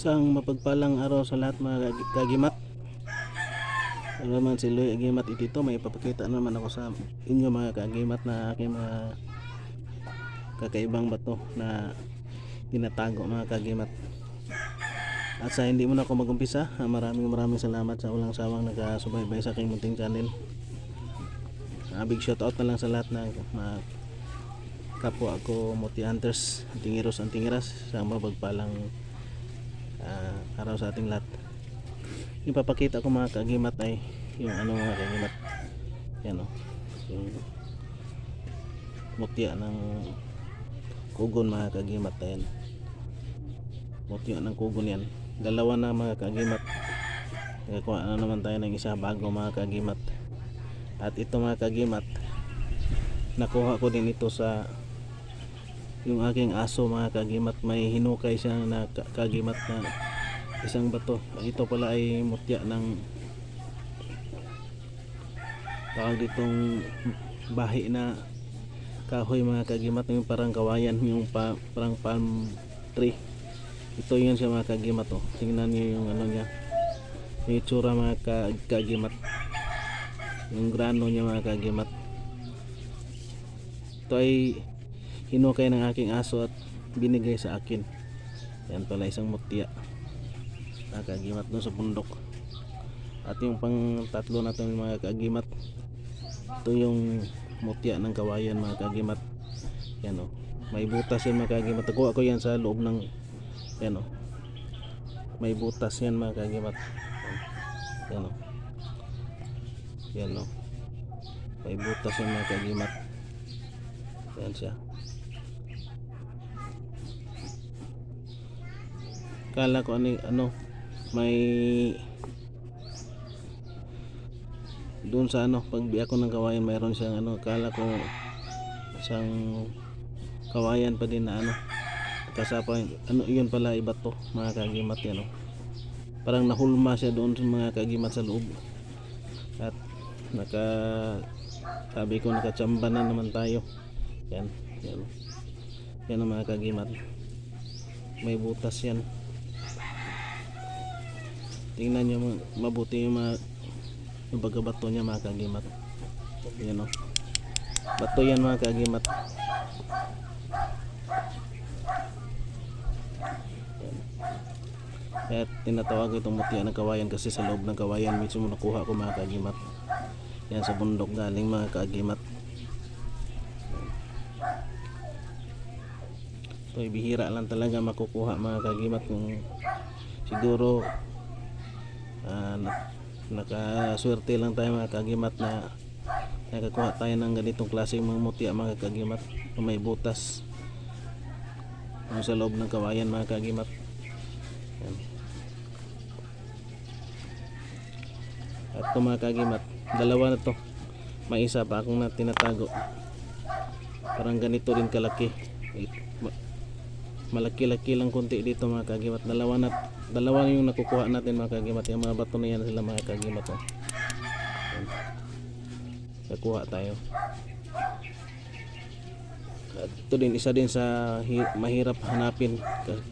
Isang mapagpalang araw sa lahat mga kag- kagimat. Ano naman si Loy Agimat itito, may ipapakita naman ako sa inyo mga kagimat na aking mga kakaibang bato na tinatago mga kagimat. At sa hindi mo na ako magumpisa, ah, maraming maraming salamat sa walang sawang nagasubaybay sa aking munting channel. Ah, big shout out na lang sa lahat na mga kapwa ako Moti Hunters, Antingiros, Antingiras sa mapagpalang ah, araw sa ating lahat. Yung papakita ko mga kagimat ay yung ano mga kagimat. Yan o. Yung mutya ng kugon mga kagimat na yan. Mutya ng kugon yan. Dalawa na mga kagimat. Nakakuha na naman tayo ng isa bago mga kagimat. At ito mga kagimat, nakuha ko din ito sa yung aking aso mga kagimat may hinukay siya na ka- kagimat na isang bato. Ito pala ay mutya ng tawag ditong bahi na kahoy mga kagimat. Yung parang kawayan yung pa, parang palm tree. Ito yun siya mga kagimat oh. tingnan niyo yung ano niya. Yung itsura mga ka- kagimat. Yung grano niya mga kagimat. Ito ay hinukay ng aking aso at binigay sa akin. Yan pala isang mutya. Nakagimat doon sa bundok. At yung pang tatlo na mga kagimat. Ito yung mutya ng kawayan mga kagimat. Yan o may butas yan mga kagimat. Nakuha ko yan sa loob ng yan o may butas yan mga kagimat. Yan o yan o may butas yan mga kagimat. Yan siya kala ko ano, ano may doon sa ano pagbi ako ng kawayan mayroon siyang ano kala ko isang kawayan pa din na ano kasapa ano yun pala iba to mga kagimat yan oh. parang nahulma siya doon sa mga kagimat sa loob. At naka sabi ko nakachamba na naman tayo. Yan yan. Yan ang mga kagimat. May butas yan tingnan nyo ma- mabuti yung mga yung pagkabato niya mga kagimat. Yan o bato yan mga kagimat. Kaya tinatawag itong mutya ng kawayan kasi sa loob ng kawayan mismo nakuha ko mga kagimat. Yan sa bundok galing mga kagimat. Ito bihira lang talaga makukuha mga kagimat kung siguro ah, na- nakaswerte lang tayo mga kagimat na nakakuha tayo ng ganitong klaseng mga mutya mga kagimat na may butas. Yung sa loob ng kawayan mga kagimat. Yan. at ito mga kagimat dalawa na to. May isa pa akong na tinatago. Parang ganito din kalaki malaki-laki lang konti dito mga kagimat. Dalawa na dalawa yung nakukuha natin mga kagimat. Yung mga bato na yan sila mga kagimat oh. Nakuha tayo. At ito din isa din sa hi- mahirap hanapin. Ka-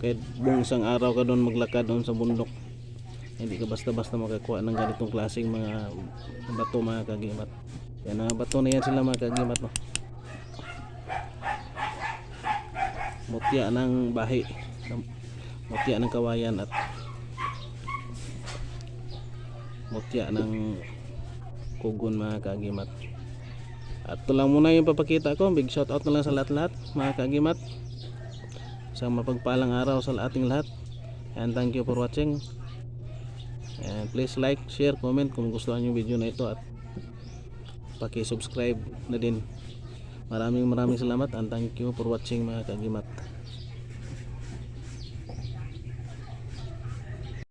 kahit buong isang araw ka doon maglakad doon sa bundok hindi ka basta-basta makakuha ng ganitong klaseng mga bato mga kagimat. Yan mga bato na yan sila mga kagimat no? Mutya ng bahi. Mutya ng kawayan at mutya ng kugon mga kagimat. At ito lang muna yung papakita ko. Big shout out na lang sa lahat-lahat mga kagimat. Isang mapagpalang araw sa ating lahat. And thank you for watching. And please like, share, comment kung gusto nyo yung video na ito. At paki-subscribe na din maraming maraming salamat and thank you for watching mga kagimat